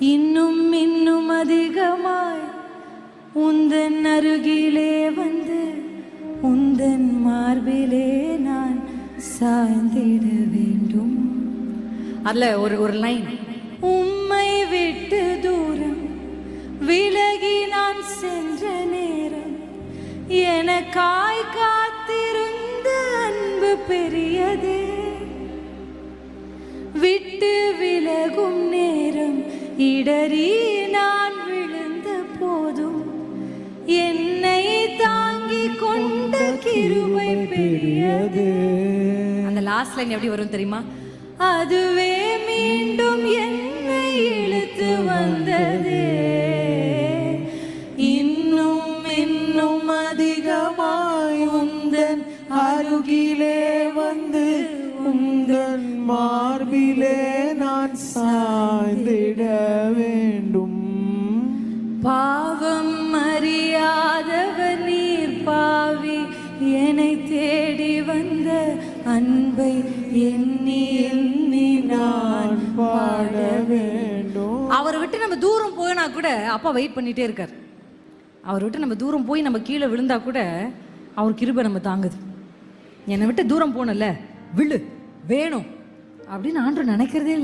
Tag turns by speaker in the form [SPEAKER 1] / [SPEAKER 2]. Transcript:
[SPEAKER 1] இன்னும் இன்னும் அதிகமாய் உந்தன் அருகிலே வந்து உந்தன் மார்பிலே நான் சாய்ந்திட வேண்டும்.
[SPEAKER 2] அதுல ஒரு ஒரு லைன்
[SPEAKER 1] உம்மை விட்டு தூரம் விலகி நான் சென்ற நேரம் எனக்காய் காத்திருந்த அன்பு பெரியதே. விட்டு இடறி நான் விழுந்த போதும். என்னை தாங்கிக் கொண்ட கிருபை பெரியது.
[SPEAKER 2] அந்த லாஸ்ட் லைன் எப்படி வரும் தெரியுமா?
[SPEAKER 1] அதுவே மீண்டும் என்னை இழுத்து வந்தது. இன்னும் இன்னும் அதிகமாய் உந்தன்
[SPEAKER 3] அருகிலே வந்து உந்தன் மார்பிலே நான் சாய்ந்திட வேண்டும்
[SPEAKER 1] பாவம் அறியாதவர் நீர் பாவி. என்னை தேடி வந்த அன்பை எண்ணி எண்ணி நான்
[SPEAKER 3] பாட வேண்டும்
[SPEAKER 2] அவரை விட்டு நம்ம தூரம் போனா கூட அப்பா வெயிட் பண்ணிட்டே இருக்கார். அவரை விட்டு நம்ம தூரம் போய் நம்ம கீழே விழுந்தா கூட அவர் கிருபை நம்ம தாங்குது. என்னை விட்டு தூரம் போனல விழு வேணும் அப்படின்னு ஆண்டு நினைக்கிறதே இல்லை.